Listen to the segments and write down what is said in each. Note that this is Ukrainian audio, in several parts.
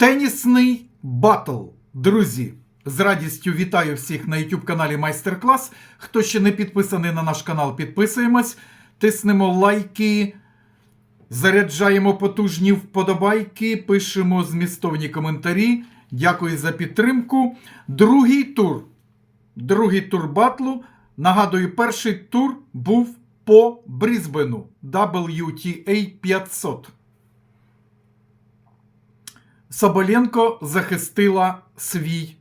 Тенісний батл. Друзі, з радістю вітаю всіх на YouTube каналі Майстер Клас. Хто ще не підписаний на наш канал, підписуємось, тиснемо лайки, заряджаємо потужні вподобайки, пишемо змістовні коментарі. Дякую за підтримку. Другий тур. Другий тур батлу. Нагадую, перший тур був по Брізбену WTA 500. Соболенко захистила свій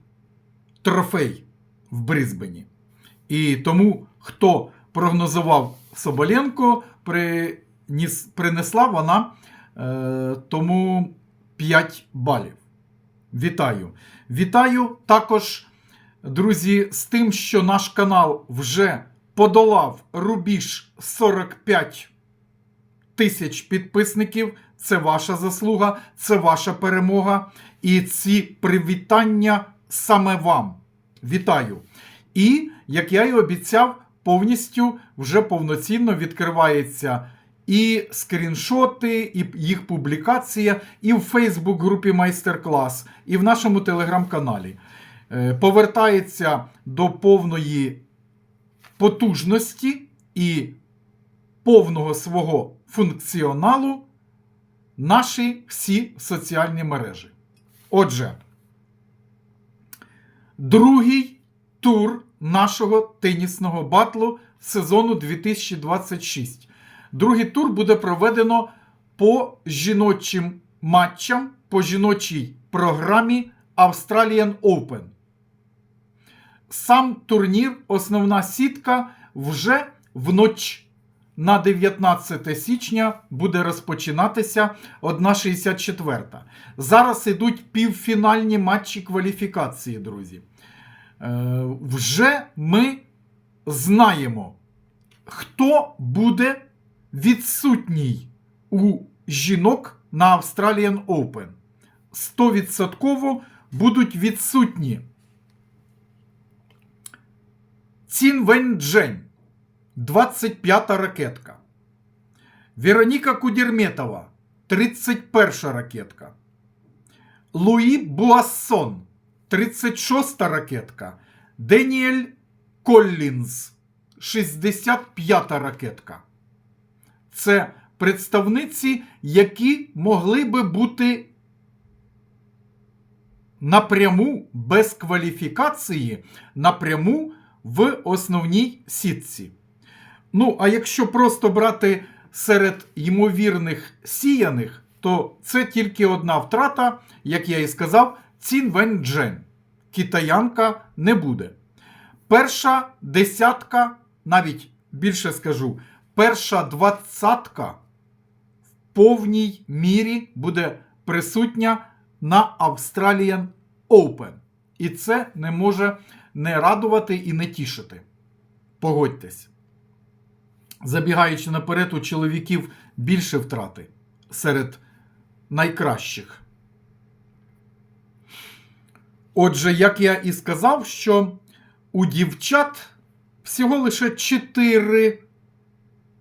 трофей в Брізбені. І тому, хто прогнозував Соболенко, приніс, принесла вона е, тому 5 балів. Вітаю! Вітаю також, друзі, з тим, що наш канал вже подолав рубіж 45 тисяч підписників. Це ваша заслуга, це ваша перемога. І ці привітання саме вам. Вітаю! І, як я і обіцяв, повністю вже повноцінно відкривається і скріншоти, і їх публікація, і в Фейсбук-групі Майстер-клас, і в нашому телеграм-каналі. Е, Повертається до повної потужності і повного свого функціоналу наші всі соціальні мережі. Отже, другий тур нашого тенісного батлу сезону 2026. Другий тур буде проведено по жіночим матчам, по жіночій програмі Australian Open. Сам турнір, основна сітка вже вночі на 19 січня буде розпочинатися 1.64. Зараз ідуть півфінальні матчі кваліфікації, друзі. Е, вже ми знаємо, хто буде відсутній у жінок на Australian Open. 100% будуть відсутні. Цін Вень Джень. 25-та ракетка. Вероніка Кудерметова, 31 ракетка. Луї Буассон, 36 ракетка. Деніель Коллінз, 65-та ракетка. Це представниці, які могли би бути напряму без кваліфікації, напряму в основній сітці. Ну, а якщо просто брати серед ймовірних сіяних, то це тільки одна втрата, як я і сказав, Цін Вен Джен. Китаянка не буде. Перша десятка, навіть більше скажу, перша двадцятка в повній мірі буде присутня на Australian Open. І це не може не радувати і не тішити. Погодьтесь. Забігаючи наперед, у чоловіків більше втрати серед найкращих. Отже, як я і сказав, що у дівчат всього лише 4,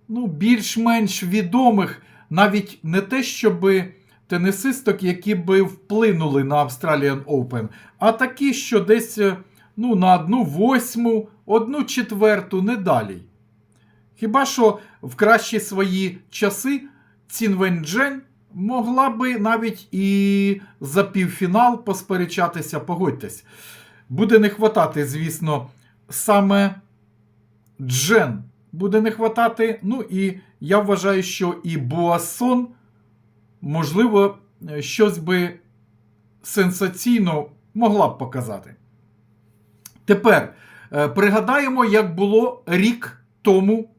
ну, більш-менш відомих, навіть не те, щоби тенісисток, які би вплинули на Australian Open, а такі, що десь ну, на одну восьму, одну четверту, не далі. Хіба що в кращі свої часи Цін Венджень могла би навіть і за півфінал посперечатися, погодьтесь. Буде не хватати, звісно, саме Джен. Буде не хватати. Ну і я вважаю, що і Буасон, можливо, щось би сенсаційно могла б показати. Тепер е, пригадаємо, як було рік тому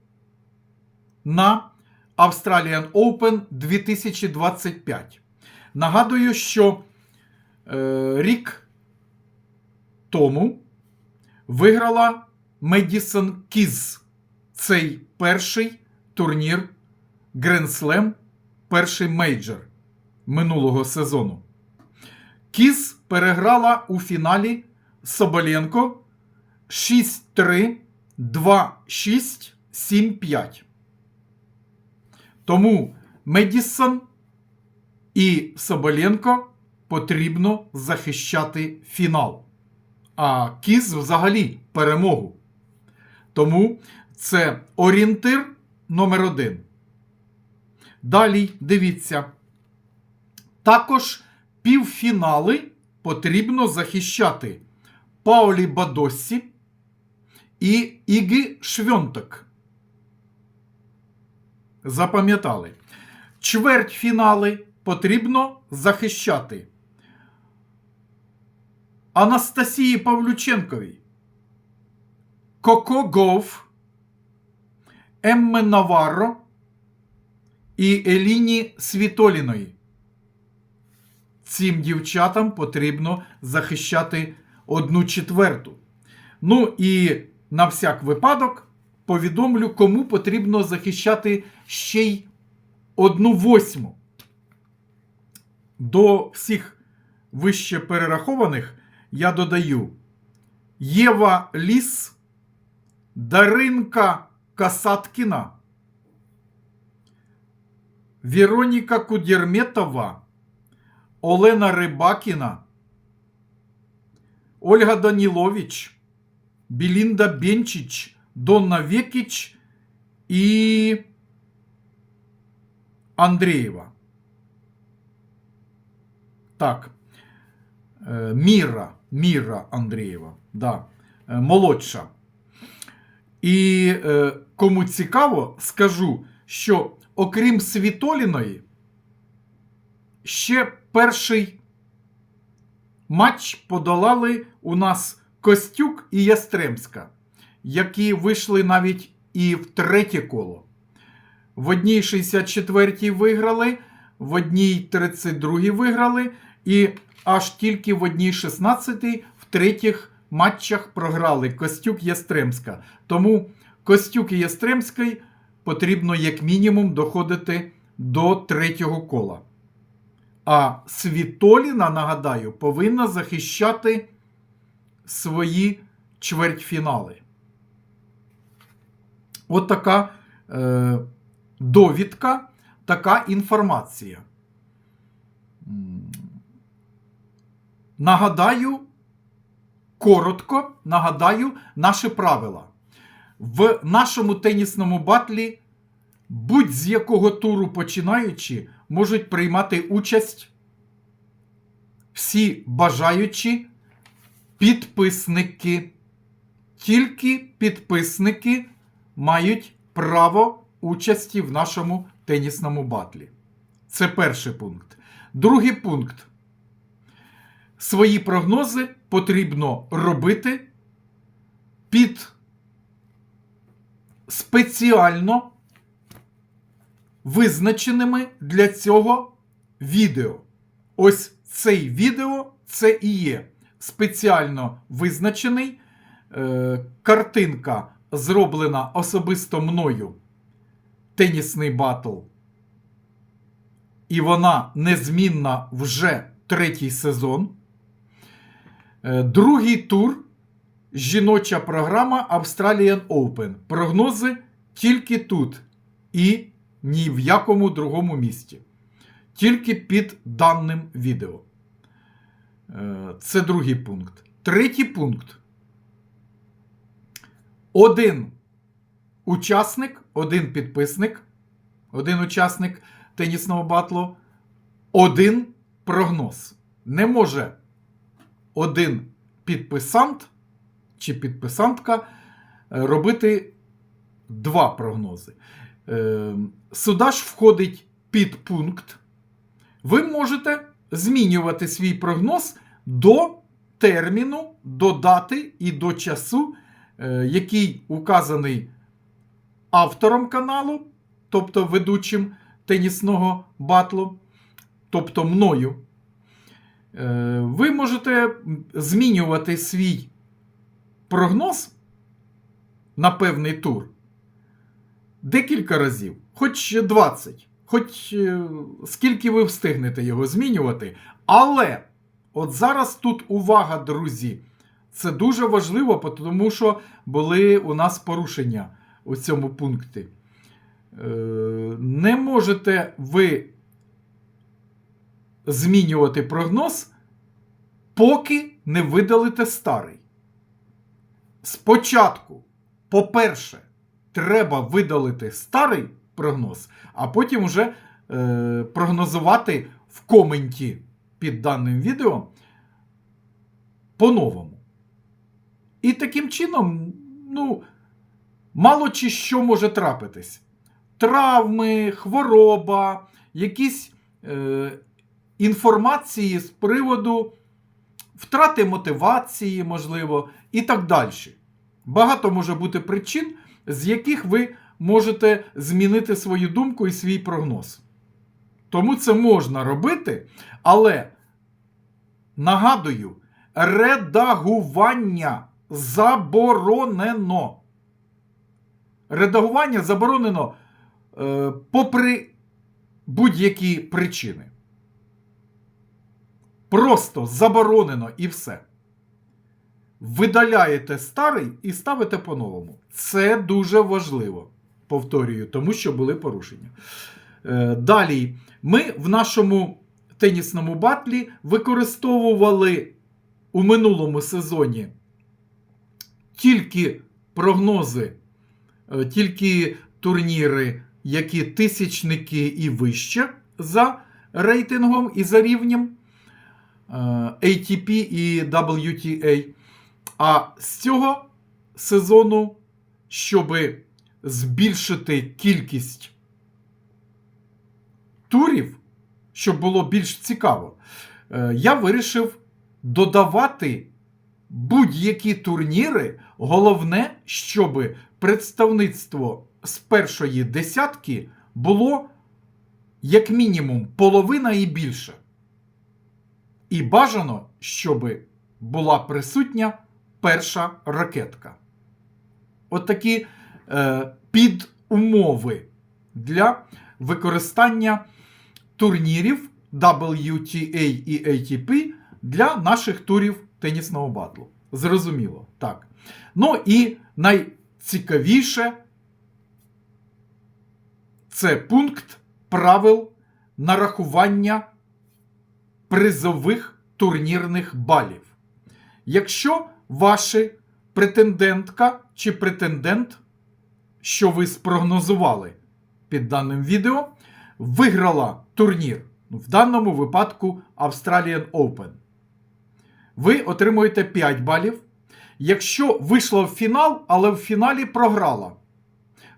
на Australian Open 2025. Нагадую, що е, рік тому виграла Медісон Кіз цей перший турнір Slam, перший мейджор минулого сезону. Кіз переграла у фіналі Соболенко 6-3, 2-6, 7-5. Тому Медісон і Соболенко потрібно захищати фінал. А кіз взагалі перемогу. Тому це орієнтир номер один. Далі дивіться. Також півфінали потрібно захищати Паулі Бадоссі і Ігі Швьонток. Запам'ятали. Чвертьфінали потрібно захищати Анастасії Павлюченковій, Коко Гов, Емме Наварро і Еліні Світоліної. Цим дівчатам потрібно захищати одну четверту. Ну і на всяк випадок повідомлю, кому потрібно захищати ще й одну восьму. До всіх вище перерахованих я додаю Єва Ліс, Даринка Касаткіна, Вероніка Кудєрметова, Олена Рибакіна, Ольга Данілович, Білінда Бенчич, Донна Векіч і Андрієва. Так. Е, Міра, Міра Андрієва, да, е, молодша. І е, кому цікаво, скажу, що окрім Світоліної, ще перший матч подолали у нас Костюк і Ястремська, які вийшли навіть і в третє коло. В одній 64-й виграли, в одній 32-й виграли, і аж тільки в одній 16-й в третіх матчах програли Костюк Ястремська. Тому Костюк і Ястремський потрібно як мінімум доходити до третього кола. А Світоліна, нагадаю, повинна захищати свої чвертьфінали. От така е, довідка, така інформація. Нагадаю, коротко нагадаю наші правила. В нашому тенісному батлі будь-з якого туру починаючи, можуть приймати участь всі бажаючі підписники. Тільки підписники мають право участі в нашому тенісному батлі. Це перший пункт. Другий пункт. Свої прогнози потрібно робити під спеціально визначеними для цього відео. Ось цей відео це і є спеціально визначений. Е, картинка зроблена особисто мною. Тенісний батл. І вона незмінна вже третій сезон. Е, другий тур. Жіноча програма Australian Open. Прогнози тільки тут і ні в якому другому місті. Тільки під даним відео. Е, Це другий пункт. Третій пункт. Один учасник, один підписник, один учасник тенісного батлу, один прогноз. Не може один підписант чи підписантка е, робити два прогнози. Е, Сюди ж входить підпункт. Ви можете змінювати свій прогноз до терміну, до дати і до часу, який указаний автором каналу, тобто ведучим тенісного батлу, тобто мною. Е, Ви можете змінювати свій прогноз на певний тур декілька разів, хоч 20, хоч е, скільки ви встигнете його змінювати. Але от зараз тут увага, друзі, це дуже важливо, тому що були у нас порушення у цьому пункті. Е, Не можете ви змінювати прогноз, поки не видалите старий. Спочатку, по-перше, треба видалити старий прогноз, а потім вже е, прогнозувати в коменті під даним відео по-новому. І таким чином, ну, мало чи що може трапитись. Травми, хвороба, якісь е, інформації з приводу втрати мотивації, можливо, і так далі. Багато може бути причин, з яких ви можете змінити свою думку і свій прогноз. Тому це можна робити, але нагадую, редагування заборонено. Редагування заборонено е, попри будь-які причини. Просто заборонено і все. Видаляєте старий і ставите по-новому. Це дуже важливо. Повторюю, тому що були порушення. Е, Далі, ми в нашому тенісному батлі використовували у минулому сезоні тільки прогнози, е, тільки турніри, які тисячники і вище за рейтингом і за рівнем е, ATP і WTA. А з цього сезону, щоб збільшити кількість турів, щоб було більш цікаво, е, я вирішив додавати будь-які турніри. Головне, щоб представництво з першої десятки було як мінімум половина і більше. І бажано, щоб була присутня перша ракетка. От такі е, підумови для використання турнірів WTA і ATP для наших турів тенісного батлу. Зрозуміло, так. Ну і найцікавіше це пункт правил нарахування призових турнірних балів. Якщо ваша претендентка чи претендент, що ви спрогнозували під даним відео, виграла турнір, в даному випадку Australian Open, ви отримуєте 5 балів. Якщо вийшла в фінал, але в фіналі програла,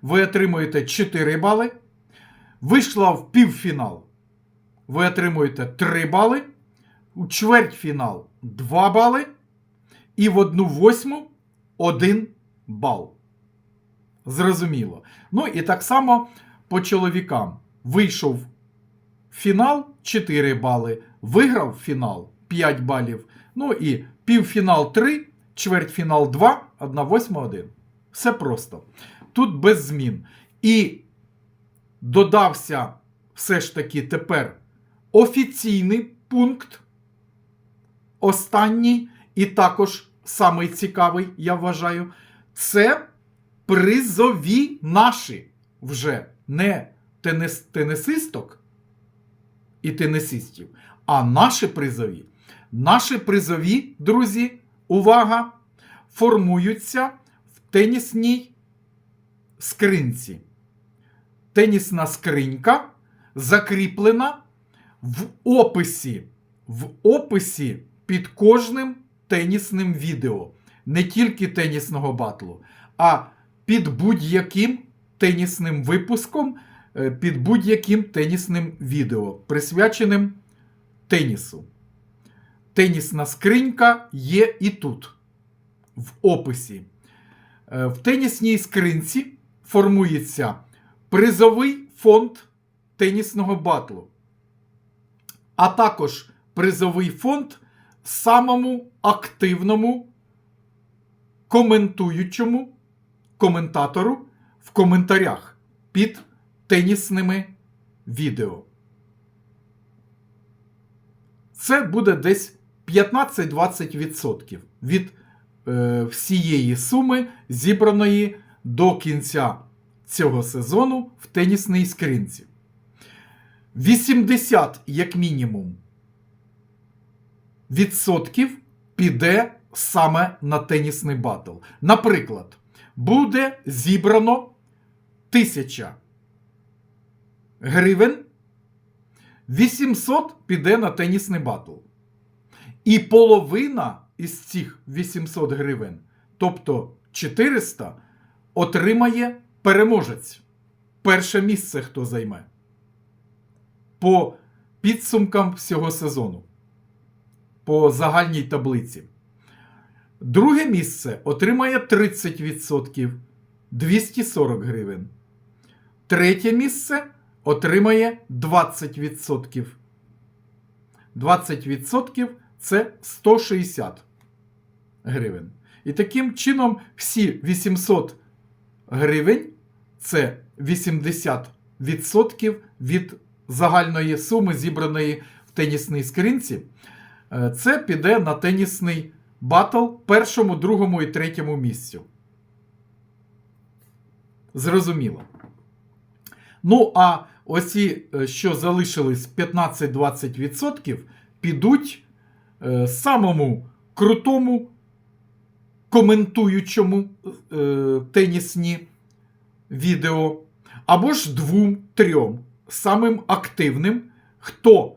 ви отримуєте 4 бали. Вийшла в півфінал, ви отримуєте 3 бали. У чвертьфінал 2 бали. І в одну восьму 1 бал. Зрозуміло. Ну і так само по чоловікам. Вийшов фінал 4 бали, виграв фінал 5 балів. Ну і півфінал 3, чвертьфінал 2, 1 восьма 1. Все просто. Тут без змін. І додався все ж таки тепер офіційний пункт. Останній і також самий цікавий, я вважаю, це призові наші вже не тенес, тенесисток і тенесистів, а наші призові. Наші призові, друзі, увага, формуються в тенісній скринці. Тенісна скринька закріплена в описі. В описі під кожним тенісним відео. Не тільки тенісного батлу, а під будь-яким тенісним випуском, е, під будь-яким тенісним відео, присвяченим тенісу. Тенісна скринька є і тут, в описі. Е, В тенісній скринці формується призовий фонд тенісного батлу, а також призовий фонд самому активному коментуючому коментатору в коментарях під тенісними відео. Це буде десь 15-20% від е, всієї суми, зібраної до кінця цього сезону в тенісній скринці. 80, як мінімум, відсотків піде саме на тенісний батл. Наприклад, буде зібрано 1000 гривень, 800 піде на тенісний батл. І половина із цих 800 гривень, тобто 400, отримає переможець. Перше місце хто займе. По підсумкам всього сезону. По загальній таблиці. Друге місце отримає 30% 240 гривень. Третє місце отримає 20%. 20% це 160 гривень. І таким чином всі 800 гривень це 80% від загальної суми, зібраної в тенісній скринці. Е, Це піде на тенісний батл першому, другому і третьому місцю. Зрозуміло. Ну, а оці, е, що залишились 15-20%, підуть е, самому крутому коментуючому е, тенісні відео, або ж двом-трьом самим активним, хто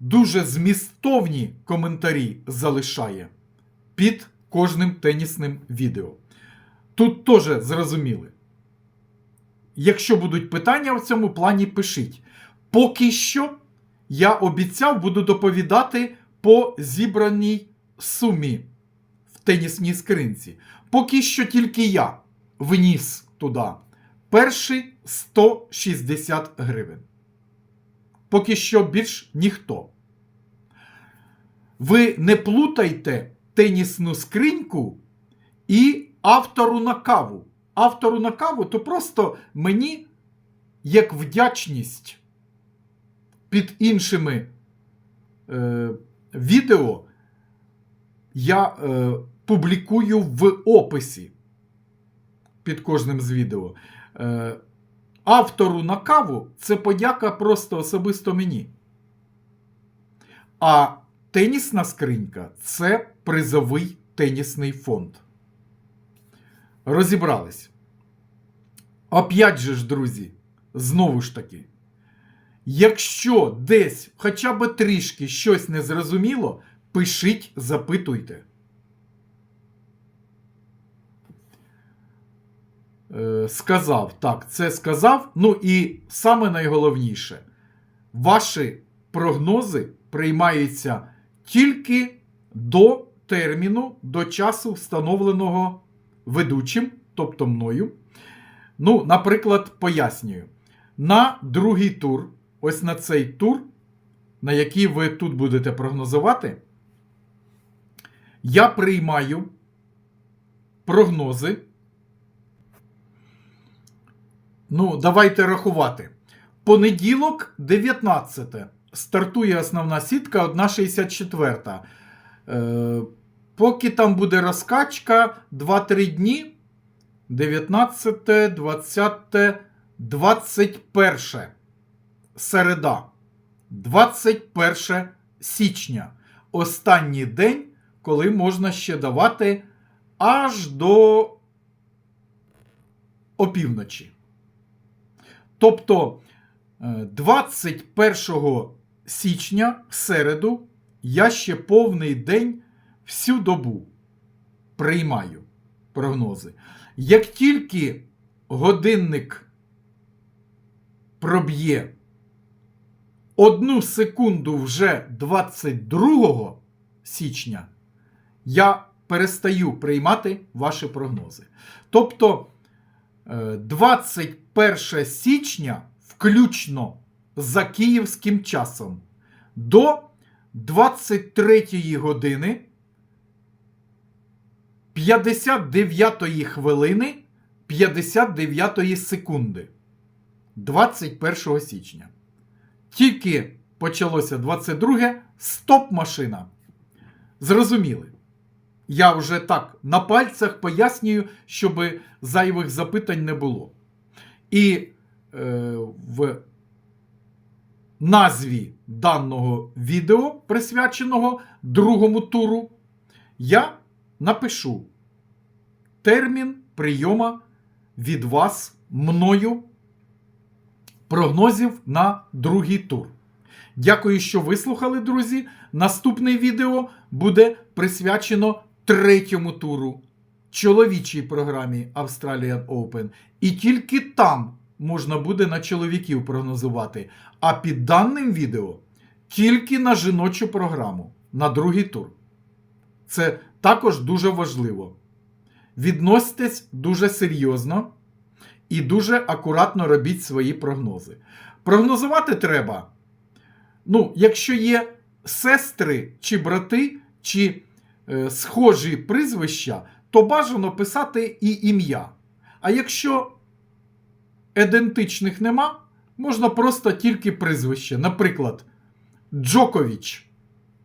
дуже змістовні коментарі залишає під кожним тенісним відео. Тут теж зрозуміли. Якщо будуть питання в цьому плані, пишіть. Поки що я обіцяв буду доповідати по зібраній сумі в тенісній скринці. Поки що тільки я вніс туди перші 160 гривень. Поки що більш ніхто. Ви не плутайте тенісну скриньку і автору на каву. Автору на каву то просто мені як вдячність під іншими е, відео я е, публікую в описі під кожним з відео. Е, автору на каву це подяка просто особисто мені. А тенісна скринька це призовий тенісний фонд. Розібрались. Оп'ять же ж, друзі, знову ж таки. Якщо десь хоча б трішки щось не зрозуміло, пишіть, запитуйте. Е, сказав, так, це сказав. Ну і саме найголовніше, ваші прогнози приймаються тільки до терміну, до часу встановленого ведучим, тобто мною. Ну, наприклад, пояснюю. На другий тур, ось на цей тур, на який ви тут будете прогнозувати, я приймаю прогнози. Ну, давайте рахувати. Понеділок, 19. Стартує основна сітка 1,64. Е, поки там буде розкачка 2-3 дні. 19, 20, 21. Середа. 21 січня. Останній день, коли можна ще давати аж до опівночі. Тобто е, 21 січня в середу я ще повний день всю добу приймаю прогнози. Як тільки годинник проб'є одну секунду вже 22 січня, я перестаю приймати ваші прогнози. Тобто е, 21 січня, включно за київським часом, до 23 години 59 хвилини 59 секунди 21 січня. Тільки почалося 22 стоп машина. Зрозуміли. Я вже так на пальцях пояснюю, щоб зайвих запитань не було. І е, в назві даного відео, присвяченого другому туру, я напишу термін прийома від вас мною прогнозів на другий тур. Дякую, що вислухали, друзі. Наступне відео буде присвячено третьому туру чоловічій програмі Australian Open. І тільки там можна буде на чоловіків прогнозувати. А під даним відео тільки на жіночу програму на другий тур. Це також дуже важливо. Відноситесь дуже серйозно і дуже акуратно робіть свої прогнози. Прогнозувати треба. Ну, якщо є сестри чи брати, чи е, схожі прізвища, то бажано писати і ім'я. А якщо ідентичних нема, можна просто тільки прізвище. Наприклад, Джокович.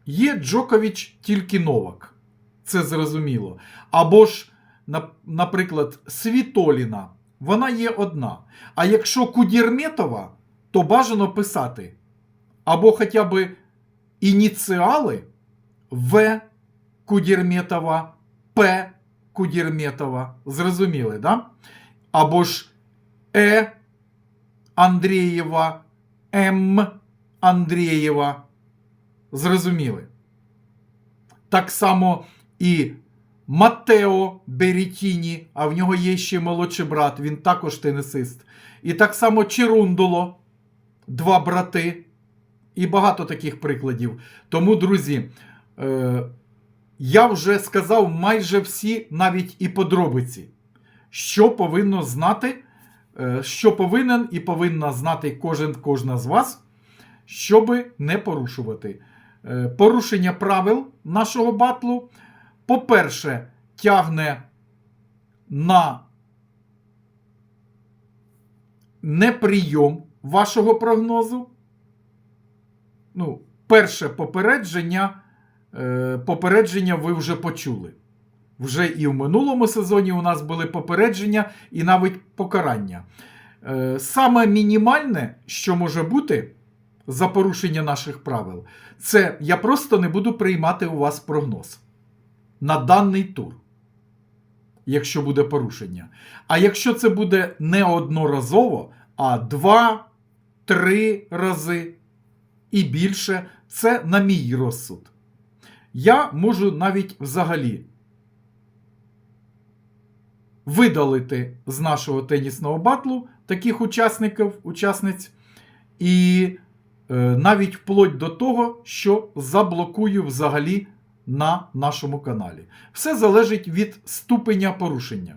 Є Джокович тільки Новак. Це зрозуміло. Або ж, наприклад, Світоліна. Вона є одна. А якщо Кудірметова, то бажано писати або хоча б ініціали В. Кудірметова, П. Кудірметова. Зрозуміли, да? Або ж Е. Андрієва, М. Андрієва. Зрозуміли. Так само і Матео Берітіні, а в нього є ще молодший брат, він також тенісист. І так само Чирундоло, два брати. І багато таких прикладів. Тому, друзі, е, я вже сказав майже всі, навіть і подробиці, що повинно знати, е, що повинен і повинна знати кожен кожна з вас, щоби не порушувати. Е, порушення правил нашого батлу, по-перше, тягне на неприйом вашого прогнозу. Ну, перше попередження, е, попередження ви вже почули. Вже і в минулому сезоні у нас були попередження і навіть покарання. Е, Саме мінімальне, що може бути за порушення наших правил, це я просто не буду приймати у вас прогноз на даний тур, якщо буде порушення. А якщо це буде не одноразово, а два-три рази і більше, це на мій розсуд. Я можу навіть взагалі видалити з нашого тенісного батлу таких учасників, учасниць, і е, навіть вплоть до того, що заблокую взагалі на нашому каналі. Все залежить від ступеня порушення.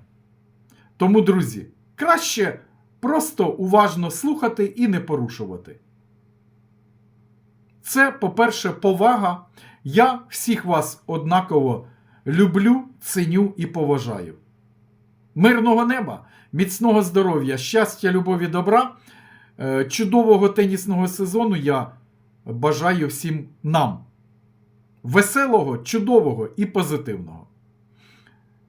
Тому, друзі, краще просто уважно слухати і не порушувати. Це, по-перше, повага. Я всіх вас однаково люблю, ценю і поважаю. Мирного неба, міцного здоров'я, щастя, любові, добра, е, чудового тенісного сезону я бажаю всім нам. Веселого, чудового і позитивного.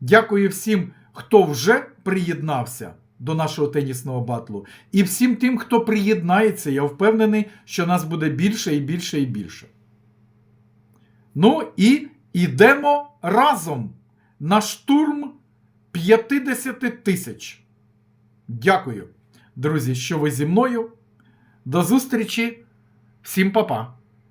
Дякую всім, хто вже приєднався до нашого тенісного батлу. І всім тим, хто приєднається, я впевнений, що нас буде більше і більше і більше. Ну і йдемо разом на штурм 50 тисяч. Дякую, друзі, що ви зі мною. До зустрічі. Всім па-па.